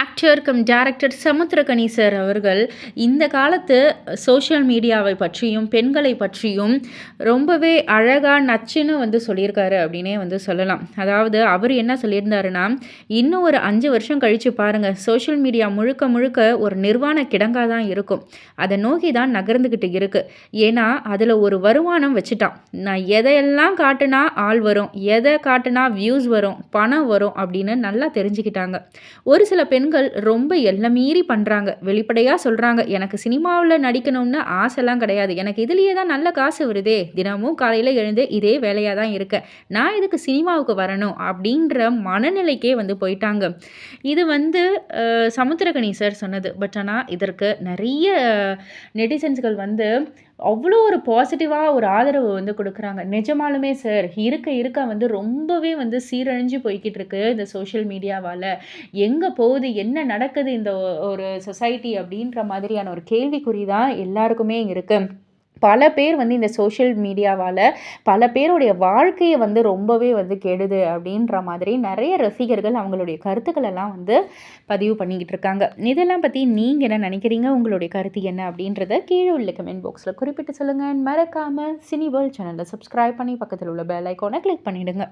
Actor cum director Samuthirakani sir அவர்கள் இந்த காலத்து சோஷியல் மீடியாவை பற்றியும் பெண்களை பற்றியும் ரொம்பவே அழகாக நச்சுன்னு வந்து சொல்லியிருக்காரு அப்படின்னே வந்து சொல்லலாம். அதாவது அவர் என்ன சொல்லியிருந்தாருன்னா இன்னும் ஒரு அஞ்சு வருஷம் கழித்து பாருங்கள் சோஷியல் மீடியா முழுக்க முழுக்க ஒரு நிர்வாண கிடங்காக தான் இருக்கும். அதை நோக்கி தான் நகர்ந்துக்கிட்டு இருக்குது ஏன்னா அதில் ஒரு வருமானம் வச்சுட்டான். நான் எதையெல்லாம் காட்டுனா ஆள் வரும் எதை காட்டுனா வியூஸ் வரும் பணம் வரும் அப்படின்னு நல்லா தெரிஞ்சுக்கிட்டாங்க. ஒரு சில பெண் பெண்கள் ரொம்ப எல்லாம் மீறி பண்ணுறாங்க வெளிப்படையாக சொல்கிறாங்க எனக்கு சினிமாவில் நடிக்கணும்னு ஆசைலாம் கிடையாது. எனக்கு இதுலேயே தான் நல்ல காசு வருதே. தினமும் காலையில் எழுந்து இதே வேலையாக தான் இருக்கேன் நான் இதுக்கு சினிமாவுக்கு வரணும் அப்படின்ற மனநிலைக்கே வந்து போயிட்டாங்க. இது வந்து சமுத்திரகனி சார் சொன்னது. பட் ஆனால் இதற்கு நிறைய நெட்டிசன்ஸ்கள் வந்து அவ்வளோ ஒரு பாசிட்டிவாக ஒரு ஆதரவு வந்து கொடுக்குறாங்க. நிஜமாலுமே சார் இருக்க இருக்க வந்து ரொம்பவே வந்து சீரழிஞ்சு போய்கிட்டு இருக்கு இந்த சோஷியல் மீடியாவால் எங்கே போகுது என்ன நடக்குது இந்த ஒரு சொசைட்டி அப்படின்ற மாதிரியான ஒரு கேள்விக்குறி தான் எல்லாருக்குமே இருக்குது பல பேர் வந்து இந்த சோஷியல் மீடியாவால் பல பேருடைய வாழ்க்கையை வந்து ரொம்பவே வந்து கெடுது அப்படின்ற மாதிரி நிறைய ரசிகர்கள் அவங்களுடைய கருத்துக்களெல்லாம் வந்து பதிவு பண்ணிக்கிட்டு இருக்காங்க. இதெல்லாம் பற்றி நீங்கள் என்ன நினைக்கிறீங்க? உங்களுடைய கருத்து என்ன அப்படின்றத கீழே உள்ள கமெண்ட் பாக்ஸில் குறிப்பிட்டு சொல்லுங்கள் மறக்காமல் சினி வேர்ல்ட் சேனலை சப்ஸ்கிரைப் பண்ணி பக்கத்தில் உள்ள பெல் ஐக்கானை கிளிக் பண்ணிவிடுங்க